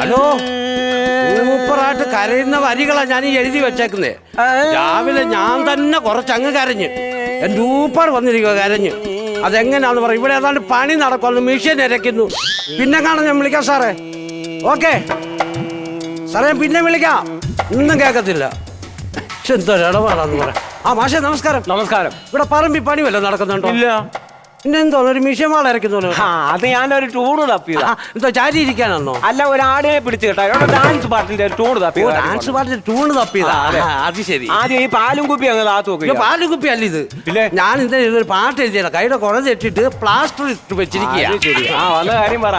Hello? സൂപ്പറായിട്ട് കരയുന്ന വരികളാ ഞാൻ ഈ എഴുതി വെച്ചേക്കുന്നേ. രാവിലെ ഞാൻ തന്നെ കുറച്ചങ്ങ് കരഞ്ഞ്. എന്റെ ഊപ്പാട് വന്നിരിക്കുക കരഞ്ഞ്. അതെങ്ങനെയാന്ന് പറയും ഇവിടെ ഏതാണ്ട് പണി നടക്കുന്നു മെഷീൻ ഇരയ്ക്കുന്നു പിന്നെ കാണാൻ ഞാൻ വിളിക്കാം സാറേ. ഓക്കെ. സാറേ ഞാൻ പിന്നെ വിളിക്കാം. ഒന്നും കേൾക്കത്തില്ല. ശ്ശെ, എന്തൊരു ഇടപാടാന്ന് പറയാം. ആ മാഷെ നമസ്കാരം. നമസ്കാരം. ഇവിടെ പറമ്പി പണി വല്ലതും നടക്കുന്നുണ്ടോ? ഇല്ല. പിന്നെ എന്തോ ഒരു ആ അത് ഞാനൊരു ടൂണ് തപ്പിയതാ എന്തോ ചാരി ഇരിക്കാനാണോ അല്ല ഒരു ആടിനെ പിടിച്ചു കേട്ടോ. ഡാൻസ് പാട്ടിന്റെ ടൂണ് ഓ, ഡാൻസ് പാട്ടിന്റെ ടൂണ് തപ്പിയതാ അത് ശരി. ആദ്യം ഈ പാലും കുപ്പി അങ്ങ് താത്തു നോക്കുക കുപ്പി അല്ല ഇത്. പിന്നെ? ഞാൻ ഇന്നലെ ഇതൊരു പാട്ട് എഴുതിയ കൈയുടെ കുഴ തെറ്റിട്ട് പ്ലാസ്റ്റർ ഇട്ട് വെച്ചിരിക്കുക ആ വന്ന കാര്യം പറ.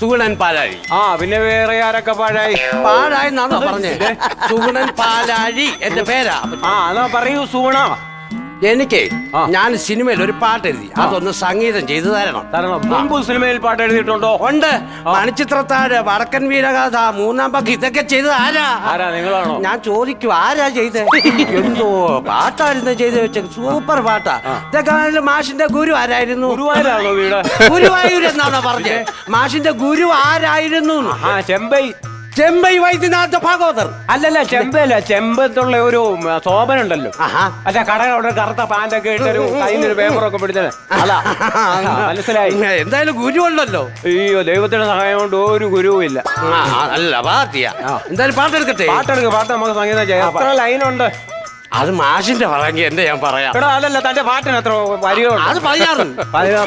സുഗുണൻ പാലാഴി. ആ പിന്നെ വേറെ ആരൊക്കെ പാഴായി? പാഴായി എന്നാണോ പറഞ്ഞേ? സുഗുണൻ പാലാഴി എന്റെ പേരാ. ആ എന്നാ പറയൂ സൂണ എനിക്ക്. ഞാൻ സിനിമയിൽ ഒരു പാട്ട് എഴുതി. അതൊന്ന് സംഗീതം ചെയ്തു തരണം. തരണം. മുമ്പ് സിനിമയിൽ പാട്ട് എഴുതിയിട്ടുണ്ടോ? ഉണ്ട്. മണിച്ചിത്രത്താഴ് വടക്കൻ വീരകഥ മൂന്നാം പക്ക് ഇതൊക്കെ ചെയ്തത് ആരാ? ആരാ? നിങ്ങളാണോ? ഞാൻ ചോദിക്കും ആരാ ചെയ്ത്? എന്തോ പാട്ടായിരുന്നു ചെയ്ത് വെച്ച സൂപ്പർ പാട്ടാ. ഇതൊക്കെ മാഷിന്റെ ഗുരു ആരായിരുന്നു? ഗുരുവായൂരാണോ വീട്? ഗുരുവായൂർ എന്നാണോ പറഞ്ഞത് മാഷിന്റെ ഗുരു ആരായിരുന്നു ചെമ്പൈ. ചെമ്പൈ വൈദ്യനാഥ ഭാഗവതർ. അല്ലല്ല ചെമ്പല്ല ചെമ്പത്തുള്ള ഒരു ശോഭന ഉണ്ടല്ലോ അല്ല അല്ല അവിടെ കറുത്ത പാന്റൊക്കെ ഇട്ടൊരു കയ്യിലൊരു പേപ്പറൊക്കെ പിടിച്ചത്. അല്ല മനസ്സിലായി. എന്തായാലും ഗുരു ഉണ്ടല്ലോ. അയ്യോ ദൈവത്തിന്റെ സഹായം കൊണ്ട് ഒരു ഗുരുവും ഇല്ല അല്ല പാർട്ടിയാ. എന്തായാലും പാട്ടെടുക്കട്ടെ? പാട്ടെടുക്ക പാട്ട് നമുക്ക് സംഗീതം ചെയ്യാം. അത്ര ലൈനുണ്ട്. അത് മാഷിന്റെ പറയാ എന്റെ ഞാൻ പറയാം. എടാ അതല്ല തന്റെ പാട്ടിന് എത്ര വരികയുണ്ട് അത് പതിനാറ് പതിനാറാ.